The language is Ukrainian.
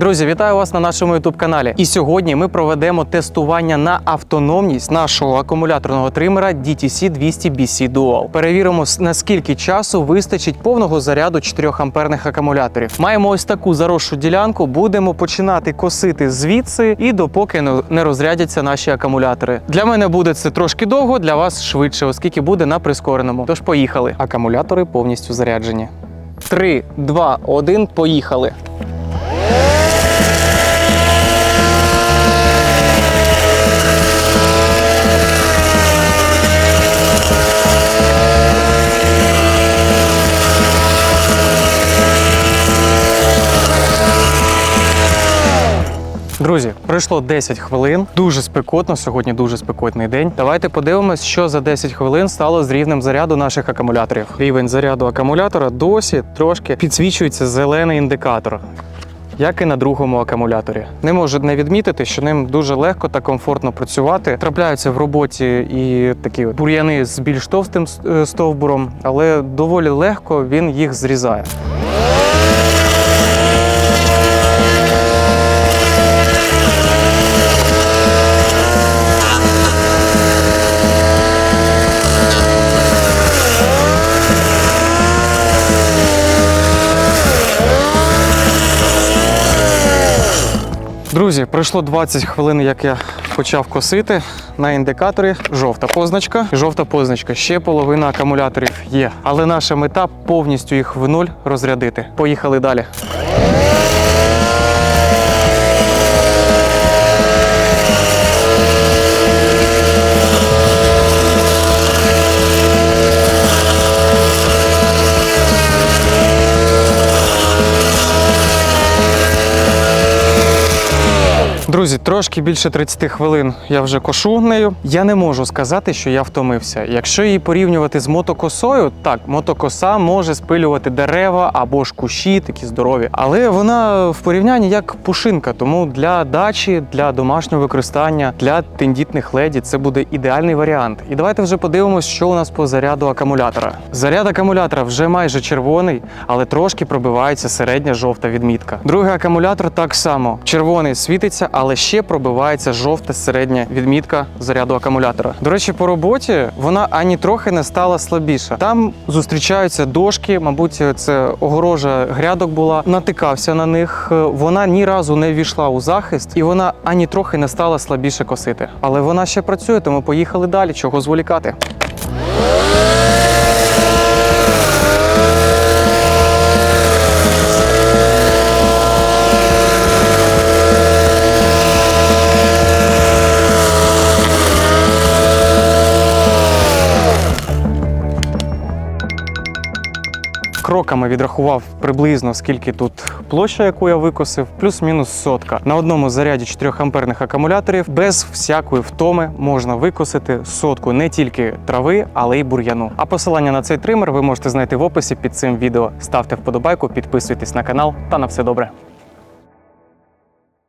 Друзі, вітаю вас на нашому youtube каналі. І сьогодні ми проведемо тестування на автономність нашого акумуляторного тримера DTC 200 BC Dual. Перевіримо, наскільки часу вистачить повного заряду 4 амперних акумуляторів. Маємо ось таку заросшу ділянку. Будемо починати косити звідси і допоки не- розрядяться наші акумулятори. Для мене буде це трошки довго, для вас швидше, оскільки буде на прискореному. Тож поїхали. Акумулятори повністю заряджені. 3, 2, 1, поїхали. Друзі, пройшло 10 хвилин. Дуже спекотно. Сьогодні дуже спекотний день. Давайте подивимось, що за 10 хвилин стало з рівнем заряду наших акумуляторів. Рівень заряду акумулятора досі трошки підсвічується зелений індикатор. Як і на другому акумуляторі, не можу не відмітити, що ним дуже легко та комфортно працювати. Трапляються в роботі і такі бур'яни з більш товстим е, стовбуром, але доволі легко він їх зрізає. Друзі, пройшло 20 хвилин, як я почав косити. На індикаторі жовта позначка. Жовта позначка. Ще половина акумуляторів є. Але наша мета повністю їх в нуль розрядити. Поїхали далі. Друзі, трошки більше 30 хвилин я вже кошу нею. Я не можу сказати, що я втомився. Якщо її порівнювати з мотокосою, так, мотокоса може спилювати дерева або ж кущі, такі здорові. Але вона в порівнянні як пушинка, тому для дачі, для домашнього використання, для тендітних леді це буде ідеальний варіант. І давайте вже подивимось, що у нас по заряду акумулятора. Заряд акумулятора вже майже червоний, але трошки пробивається середня жовта відмітка. Другий акумулятор так само. Червоний світиться, але ще пробивається жовта середня відмітка заряду акумулятора. До речі, по роботі вона ані трохи не стала слабіша. Там зустрічаються дошки, мабуть, це огорожа грядок була. Натикався на них. Вона ні разу не ввійшла у захист, і вона ані трохи не стала слабіше косити. Але вона ще працює, тому поїхали далі. Чого зволікати? Кроками відрахував приблизно скільки тут площа, яку я викосив, плюс-мінус сотка. На одному заряді 4 амперних акумуляторів без всякої втоми можна викосити сотку не тільки трави, але й бур'яну. А посилання на цей тример ви можете знайти в описі під цим відео. Ставте вподобайку, підписуйтесь на канал та на все добре.